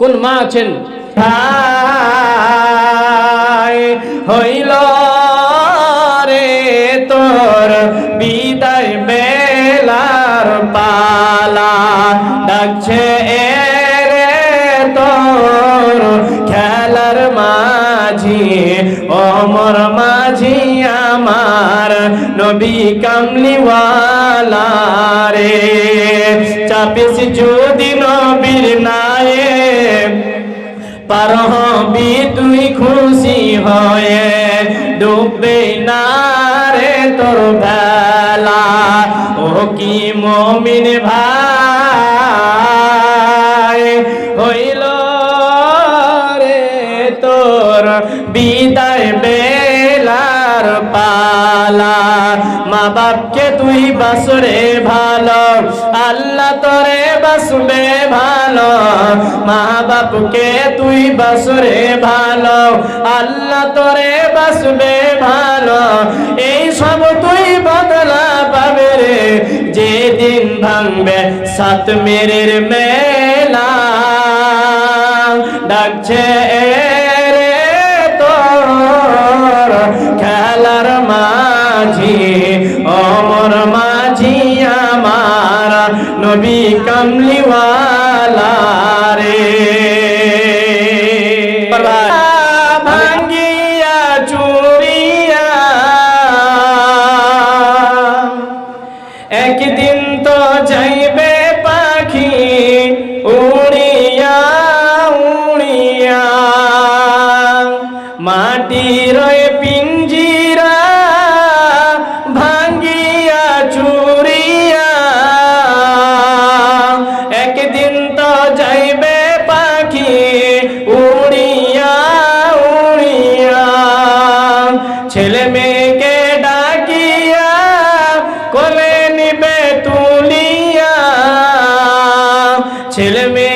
কোন মা আছেন? হইল রে তোর বিদায় বেলার পালা। ডাকছে রে তোর খেলার মাঝি ওমর মাঝি আমার নবী কামলিওয়ালা রে। চাপিস যদি নবীর নায়ে পার হবি তুই খুশি হয়ে ডুববে না রে তোর বেলা ও কি মমিন ভাই? পালা মা বাপকে তুই বাসরে ভালো। আল্লাহ তোরে বাসবে ভালো। মা বাপকে তুই বাসরে ভালো। আল্লাহ তোরে বাসবে ভালো। এই সব তুই বদলা পাবে রে। যেদিন ভাঙবে সাত মেরের মেলা। ডাকছে এ মাঝি অমর মাঝি আমার নবী কামলিওয়ালা রে। ছেলে মেয়েকে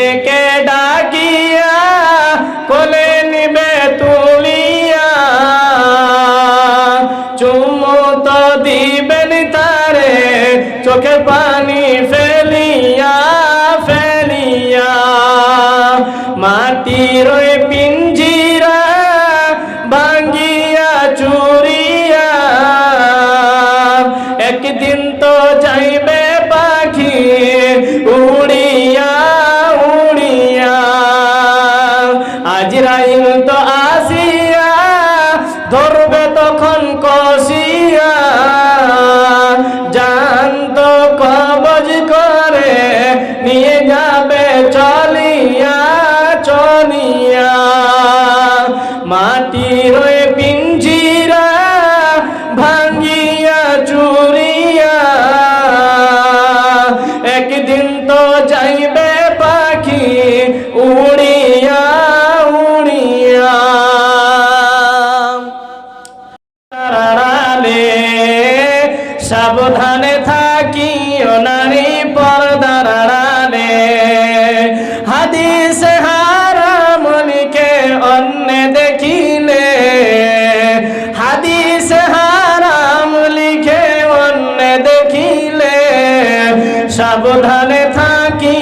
সাবধানে থাকি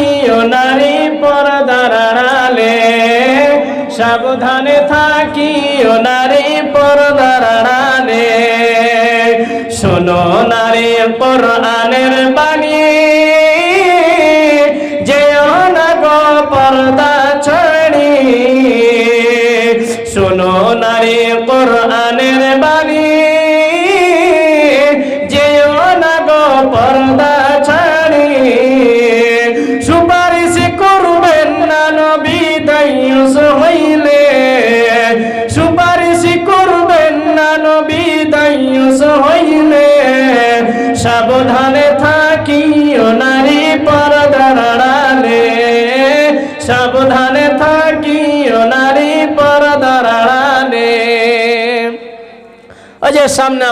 নারী পর্দার আড়ালে। সাবধানে থাকি নারী পর্দার আড়ালে। শোনো নারী কোরআনের বাণী, যেও না পর্দা ছড়ি। শোনো নারী কোরআনের বাণী সাবধানে থাকি নারী পর্দার আড়ালে সাবধানে থাকি নারী পর আড়ালে ওই যে সামনে